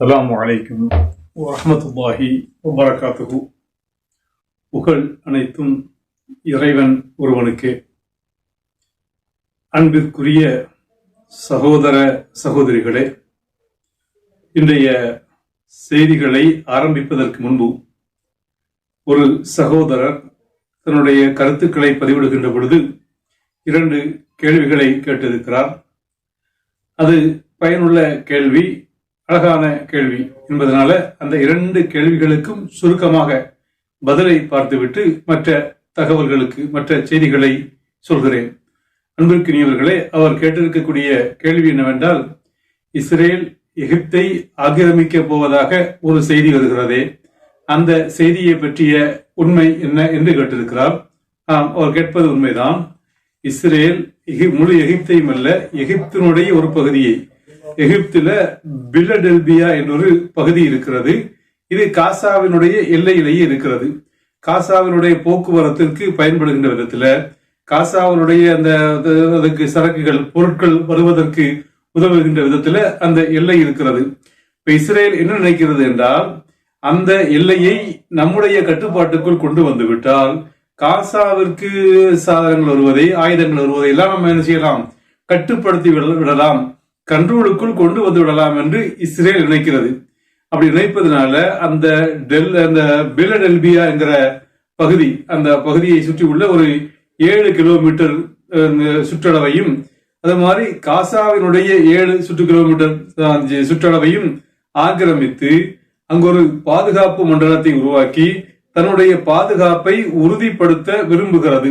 அலாம் அலைக்கும் வரமத்துல்லாஹி வபரகாத்துஹு புகழ் அனைத்தும் இறைவன் ஒருவனுக்கே. அன்பிற்குரிய சகோதர சகோதரிகளே இன்றைய செய்திகளை ஆரம்பிப்பதற்கு முன்பு ஒரு சகோதரர் தன்னுடைய கருத்துக்களை பதிவிடுகின்ற பொழுது இரண்டு கேள்விகளை கேட்டிருக்கிறார். அது பயனுள்ள கேள்வி அழகான கேள்வி. என்பதனால அந்த இரண்டு கேள்விகளுக்கும் சுருக்கமாக பதிலை பார்த்துவிட்டு மற்ற தகவல்களுக்கு மற்ற செய்திகளை சொல்கிறேன். அன்பிற்கினியவர்களே அவர் கேட்டிருக்கக்கூடிய கேள்வி என்னவென்றால் இஸ்ரேல் எகிப்தை ஆக்கிரமிக்க போவதாக ஒரு செய்தி வருகிறதே. அந்த செய்தியை பற்றிய உண்மை என்ன என்று கேட்டிருக்கிறார். ஆம் அவர் கேட்பது உண்மைதான். இஸ்ரேல் முழு எகிப்தையும் அல்ல எகிப்தினுடைய ஒரு பகுதியை எகிப்தில பில்லடெல்பியா என்றொரு பகுதி இருக்கிறது. இது காசாவினுடைய எல்லையிலேயே இருக்கிறது. காசாவினுடைய போக்குவரத்திற்கு பயன்படுகின்ற விதத்துல காசாவினுடைய அந்த அதுக்கு சரக்குகள் பொருட்கள் வருவதற்கு உதவுகின்ற விதத்துல அந்த எல்லை இருக்கிறது. இப்ப இஸ்ரேல் என்ன நினைக்கிறது என்றால் அந்த எல்லையை நம்முடைய கட்டுப்பாட்டுக்குள் கொண்டு வந்து விட்டால் காசாவிற்கு சாதனங்கள் வருவதை ஆயுதங்கள் வருவதை எல்லாம் நம்ம என்ன செய்யலாம்? கட்டுப்படுத்தி விட- விடலாம். கண்ட்ரோலுக்குள் கொண்டு வந்து விடலாம் என்று இஸ்ரேல் நினைக்கிறது. அப்படி நினைப்பதனால அந்த டெல் அந்த பெலடெல்பியா என்கிற பகுதி அந்த பகுதியை சுற்றி உள்ள ஒரு ஏழு கிலோமீட்டர் சுற்றளவையும் அது மாதிரி காசாவினுடைய ஏழு சுற்று கிலோமீட்டர் சுற்றளவையும் ஆக்கிரமித்து அங்கு ஒரு பாதுகாப்பு மண்டலத்தை உருவாக்கி தன்னுடைய பாதுகாப்பை உறுதிப்படுத்த விரும்புகிறது.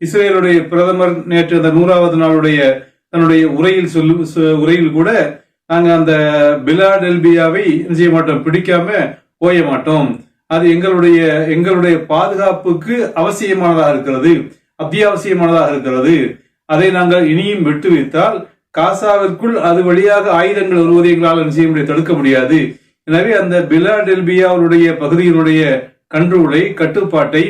இஸ்ரேலுடைய பிரதமர் நேற்று அந்த நூறாவது நாளுடைய தன்னுடைய உரையில் சொல்லும் உரையில் கூட நாங்கள் அந்த பிலாடெல்பியாவை செய்ய மாட்டோம்? பிடிக்காம ஓய மாட்டோம். அது எங்களுடைய எங்களுடைய பாதுகாப்புக்கு அவசியமானதாக இருக்கிறது. அத்தியாவசியமானதாக இருக்கிறது. அதை நாங்கள் இனியும் விட்டு வைத்தால் காசாவிற்குள் அது வழியாக ஆயுதங்கள் வருவதை எங்களால் என்ன செய்ய முடியாது தடுக்க முடியாது. எனவே அந்த பிலாடெல்பியாவுடைய பகுதியினுடைய கண்ட்ரோலை கட்டுப்பாட்டை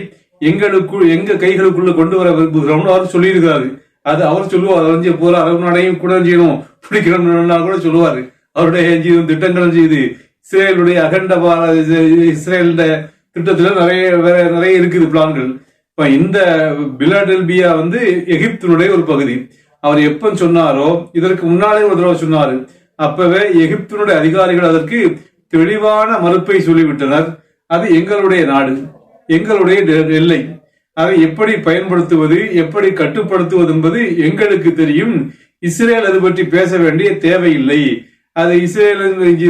எங்களுக்குள் எங்க கைகளுக்குள்ள கொண்டு வர விரும்புகிறோம்னு அவர் சொல்லியிருக்காரு அது அவர் சொல்லுவார் அறிஞ்ச போல அரபு கூட செய்யணும் பிடிக்கணும்னா கூட சொல்லுவாரு. அவருடைய செய்யும் திட்டங்களும் செய்து இஸ்ரேலுடைய அகண்ட பார- இஸ்ரேலுடைய திட்டத்துல நிறைய வேற நிறைய இருக்குது பிளான்கள். இப்ப இந்த பிலாடெல்பியா வந்து எகிப்தினுடைய ஒரு பகுதி. அவர் எப்ப சொன்னாரோ இதற்கு முன்னாலே ஒரு தடவை சொன்னாரு. அப்பவே எகிப்தினுடைய அதிகாரிகள் அதற்கு தெளிவான மறுப்பை சொல்லிவிட்டனர். அது எங்களுடைய நாடு எங்களுடைய எல்லை அதை எப்படி பயன்படுத்துவது எப்படி கட்டுப்படுத்துவது என்பது எங்களுக்கு தெரியும். இஸ்ரேல் அது பற்றி பேச வேண்டிய தேவையில்லை. அது இஸ்ரேல்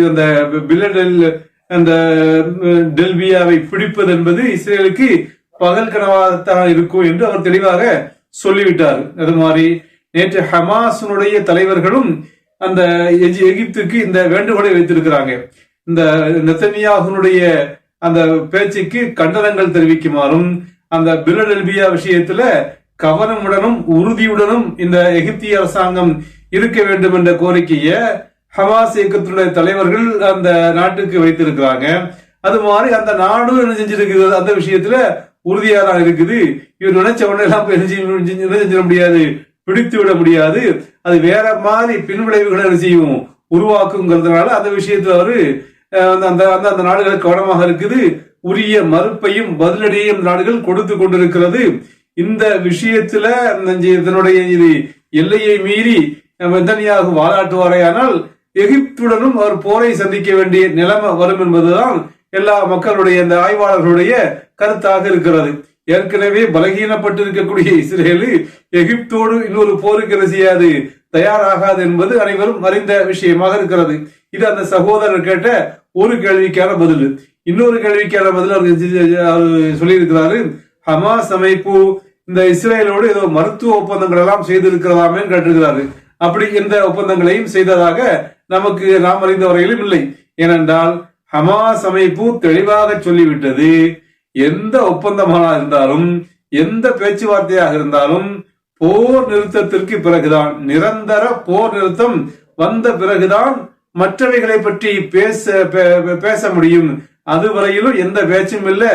அந்த பில்லடல் அந்த டெல்பியாவை பிடிப்பது என்பது இஸ்ரேலுக்கு பகல் கனவாகத்தான் இருக்கும் என்று அவர் தெளிவாக சொல்லிவிட்டார். அது மாதிரி நேற்று ஹமாஸினுடைய தலைவர்களும் அந்த எஜி- எகிப்துக்கு இந்த வேண்டுகோளை வைத்திருக்கிறாங்க இந்த நெத்தனியாகுனுடைய அந்த பேச்சுக்கு கண்டனங்கள் தெரிவிக்குமாறும் அந்த பிலடெல்பியா விஷயத்துல கவனமுடனும் உறுதியுடனும் இந்த எகிப்திய அரசாங்கம் இருக்க வேண்டும் என்ற கோரிக்கையை ஹமாஸ் இயக்கத்தினுடைய தலைவர்கள் அந்த நாட்டுக்கு வைத்திருக்கிறாங்க. அது மாதிரி அந்த நாடும் என்ன செஞ்சிருக்குது அந்த விஷயத்துல உறுதியாக தான் இருக்குது. இவர் நினைச்ச உடனே எல்லாம் என்ன செஞ்சிட முடியாது? பிடித்து விட முடியாது. அது வேற மாதிரி பின்விளைவுகளை என்ன செய்யும் உருவாக்குங்கிறதுனால அந்த விஷயத்துல அவரு அந்த அந்த அந்த- அந்த நாடுகள் கவனமாக இருக்குது. உரிய மறுப்பையும் பதிலடியையும் நாடுகள் கொடுத்து கொண்டிருக்கிறது. இந்த விஷயத்துல இதனுடைய இது எல்லையை மீறி வெந்தனியாக வாலாட்டுவாரையானால் எகிப்துடனும் அவர் போரை சந்திக்க வேண்டிய நிலைமை வரும் என்பதுதான் எல்லா மக்களுடைய இந்த ஆய்வாளர்களுடைய கருத்தாக இருக்கிறது. ஏற்கனவே பலகீனப்பட்டு இருக்கக்கூடிய இஸ்ரேலு எகிப்தோடு இன்னொரு போருக்கு ரசியாது தயாராகாது என்பது அனைவரும் அறிந்த விஷயமாக இருக்கிறது. இது அந்த சகோதரர் கேட்ட ஒரு கேள்விக்கான பதில். இன்னொரு கேள்விக்கான பதில் அவர் சொல்லியிருக்கிறாரு ஹமாஸ் அமைப்பு இந்த இஸ்ரேலோடு ஏதோ மருத்துவ ஒப்பந்தங்கள் எல்லாம் செய்திருக்கிறதாமே கேட்டிருக்கிறாரு. அப்படி எந்த ஒப்பந்தங்களையும் செய்ததாக நமக்கு நாம் அறிந்த வரையிலும் இல்லை. ஏனென்றால் ஹமாஸ் அமைப்பு தெளிவாக சொல்லிவிட்டது எந்த ஒப்பந்தமாக இருந்தாலும் எந்த பேச்சுவார்த்தையாக இருந்தாலும் போர் நிறுத்தத்திற்கு பிறகுதான் நிரந்தர போர் நிறுத்தம் வந்த பிறகுதான் மற்றவைகளை பற்றி பேச பே- பேச முடியும். அதுவரையிலும் எந்த பேச்சும் இல்லை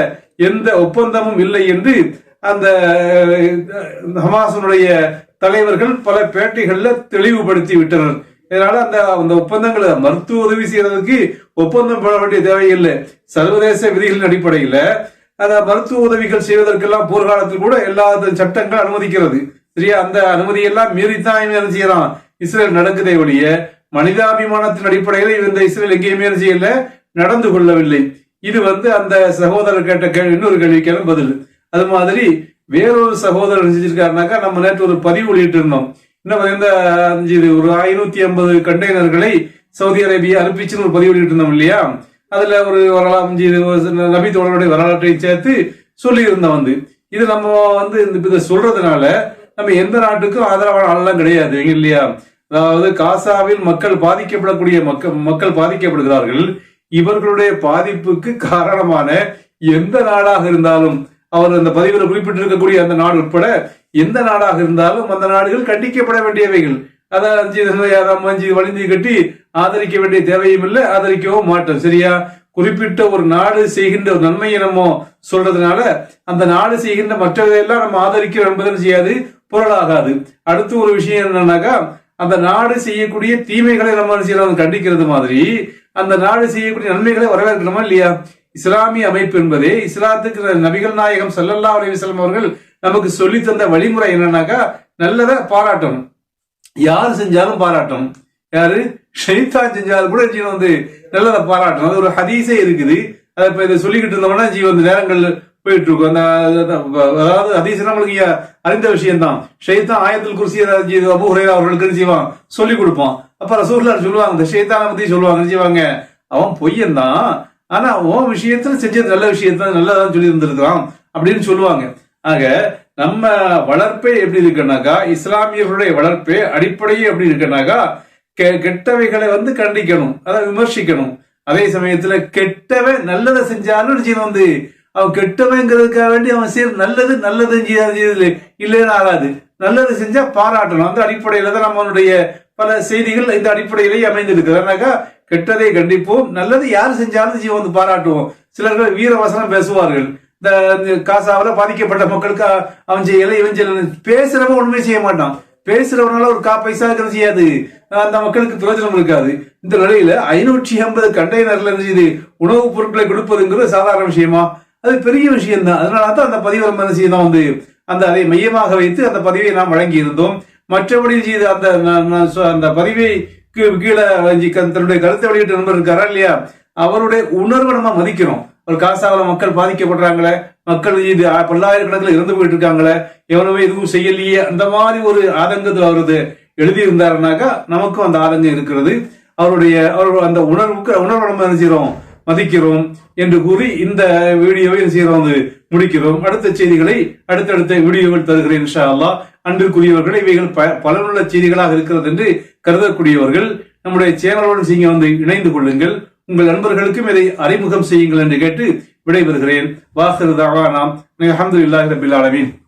எந்த ஒப்பந்தமும் இல்லை என்று அந்த ஹமாசனுடைய தலைவர்கள் பல பேட்டிகள்ல தெளிவுபடுத்தி விட்டனர். இதனால அந்த அந்த ஒப்பந்தங்களை மருத்துவ உதவி செய்யறதுக்கு ஒப்பந்தம் போட வேண்டிய தேவையில்லை. சர்வதேச விதிகளின் அடிப்படையில அந்த மருத்துவ உதவிகள் செய்வதற்கெல்லாம் போர்க்காலத்தில் கூட எல்லா சட்டங்கள் அனுமதிக்கிறது. சரியா? அந்த அனுமதியெல்லாம் மீறித்தான் இவன் என்ன செய்யறான்? இஸ்ரேல் நடக்குதே ஒழிய மனிதாபிமானத்தின் அடிப்படையில் இந்த இஸ்ரேல் எங்கேயுமே செய்யல நடந்து கொள்ளவில்லை. இது வந்து அந்த சகோதரர் கேட்ட கேள்வி இன்னொரு கேள்விக்கான பதில். அது மாதிரி வேறொரு சகோதரர் செஞ்சிருக்காருனாக்கா நம்ம நேற்று ஒரு பதிவு வெளியிட்டு இருந்தோம் இன்னும் இந்த அஞ்சு ஒரு ஐநூத்தி ஐம்பது கண்டெய்னர்களை சவுதி அரேபியா அனுப்பிச்சுன்னு ஒரு பதிவு வெளியிட்டு இருந்தோம் இல்லையா? அதுல ஒரு வரலாறு அஞ்சு நபி தோழருடைய வரலாற்றை சேர்த்து சொல்லி இருந்தோம் வந்து. இது நம்ம வந்து இந்த இதை சொல்றதுனால நம்ம எந்த நாட்டுக்கும் ஆதரவான ஆளெல்லாம் கிடையாது இல்லையா? அதாவது காசாவில் மக்கள் பாதிக்கப்படக்கூடிய மக்கள் மக்கள் பாதிக்கப்படுகிறார்கள். இவர்களுடைய பாதிப்புக்கு காரணமான எந்த நாடாக இருந்தாலும் அவர் அந்த பதிவில் குறிப்பிட்டிருக்கக்கூடிய அந்த நாடு உட்பட எந்த நாடாக இருந்தாலும் அந்த நாடுகள் கண்டிக்கப்பட வேண்டியவைகள். அதாவது அஞ்சு அஞ்சு வலிந்து கட்டி ஆதரிக்க வேண்டிய தேவையும் இல்லை ஆதரிக்கவும் மாட்டோம். சரியா? குறிப்பிட்ட ஒரு நாடு செய்கின்ற ஒரு நன்மையை நம்ம சொல்றதுனால அந்த நாடு செய்கின்ற மற்றதையெல்லாம் நம்ம ஆதரிக்கிறோம் என்பதை செய்யாது பொருளாகாது. அடுத்து ஒரு விஷயம் என்னன்னாக்கா அந்த நாடு செய்யக்கூடிய தீமைகளை நம்ம செய்யறோம் கண்டிக்கிறது மாதிரி அந்த நாடு செய்யக்கூடிய நன்மைகளை வரவேற்கணுமா இல்லையா? இஸ்லாமிய அமைப்பு என்பதே இஸ்லாத்துக்கு நபிகள் நாயகம் சல்லல்லா அலைஹி அவர்கள் நமக்கு சொல்லி தந்த வழிமுறை என்னன்னாக்கா நல்லதை பாராட்டணும். யார் செஞ்சாலும் பாராட்டணும். யாரு? ஷைத்தான் செஞ்சாலும் கூட ஜீவன் வந்து நல்லதை பாராட்டணும். அது ஒரு ஹதீஸே இருக்குது. அதை இப்ப இதை சொல்லிக்கிட்டு இருந்தோம்னா ஜீவன் நேரங்கள் போயிட்டு இருக்கும் அந்த அதாவது ஹதீஸ் நம்மளுக்கு அறிந்த விஷயம்தான். ஷைத்தான் ஆயத்தில் குருசி அபு ஹுரைரா அவர்களுக்கு செய்வான்? சொல்லி கொடுப்பான். அப்ப ரசூல்லார் சொல்லுவாங்க இந்த ஷெய்தான பத்தி சொல்லுவாங்க செய்வாங்க? அவன் பொய்யன் தான் ஆனா உன் விஷயத்துல செஞ்சது நல்ல விஷயத்த நல்லதான் சொல்லி இருந்திருக்கிறான் அப்படின்னு சொல்லுவாங்க. ஆக நம்ம வளர்ப்பே எப்படி இருக்குன்னாக்கா இஸ்லாமியர்களுடைய வளர்ப்பே அடிப்படையே எப்படி இருக்குனாக்கா கெ- கெட்டவைகளை வந்து கண்டிக்கணும் அதை விமர்சிக்கணும். அதே சமயத்துல கெட்டவை நல்லதை செஞ்சாலும் வந்து அவன் கெட்டவங்கிறதுக்காக வேண்டி அவன் செய்ய நல்லது நல்லது செய்யாது இல்லைன்னு ஆகாது. நல்லது செஞ்சா பாராட்டணும். அந்த அடிப்படையில தான் நம்மளுடைய பல செய்திகள் இந்த அடிப்படையிலேயே அமைந்திருக்கிறதுனாக்கா கெட்டதை கண்டிப்போம். நல்லது யார் செஞ்சாலும் ஜீவன் வந்து பாராட்டுவோம். சிலர்கள் வீரவசனம் பேசுவார்கள். இந்த காசாவில் பாதிக்கப்பட்ட மக்களுக்கு அ- அவன் செய்யல இவன் செய்யல. பேசுறவன் ஒண்ணுமே செய்ய மாட்டான். பேசுறவனால ஒரு கா பைசா இருக்கிறது செய்யாது. அந்த மக்களுக்கு பிரயோஜனம் இருக்காது. இந்த நிலையில ஐநூற்றி ஐம்பது கண்டெய்னர்ல இருந்து உணவுப் பொருட்களை கொடுப்பதுங்கிறது சாதாரண விஷயமா? அது பெரிய விஷயம்தான். அதனால தான் அந்த பதிவு நம்ம என்ன செய்யணும் வந்து அந்த அதை மையமாக வைத்து அந்த பதிவை நாம் வழங்கி இருந்தோம் மற்றபடி செய்த அந்த அந்த பதிவை கீழே தன்னுடைய கருத்தை வெளியிட்ட நண்பர் இருக்காரா இல்லையா? அவருடைய உணர்வை நம்ம மதிக்கிறோம் ஒரு காசாவில் மக்கள் பாதிக்கப்படுறாங்களே மக்கள் இது பல்லாயிரக்கணக்கில் இறந்து போயிட்டு இருக்காங்களே எவனுமே எதுவும் செய்யலையே அந்த மாதிரி ஒரு ஆதங்கத்தில் அவரது எழுதியிருந்தாருனாக்கா நமக்கும் அந்த ஆதங்கம் இருக்கிறது. அவருடைய அவர் அந்த உணர்வுக்கு உணர்வை நம்ம நினைச்சிடும் மதிக்கிறோம் என்று கூறி இந்த வீடியோவை செய்கிறோம் வந்து முடிக்கிறோம். அடுத்த செய்திகளை அடுத்தடுத்த வீடியோவில் தருகிறேன் இன்ஷா அல்லா அன்பிற்குரியவர்கள் இவைகள் ப- பலனுள்ள செய்திகளாக இருக்கிறது என்று கருதக்கூடியவர்கள் நம்முடைய சேனலோடு நீங்க வந்து இணைந்து கொள்ளுங்கள். உங்கள் நண்பர்களுக்கும் இதை அறிமுகம் செய்யுங்கள் என்று கேட்டு விடைபெறுகிறேன். வாசருதாவா நாம் அஹமது அல்ஹம்துலில்லாஹி ரபில் ஆலமீன்.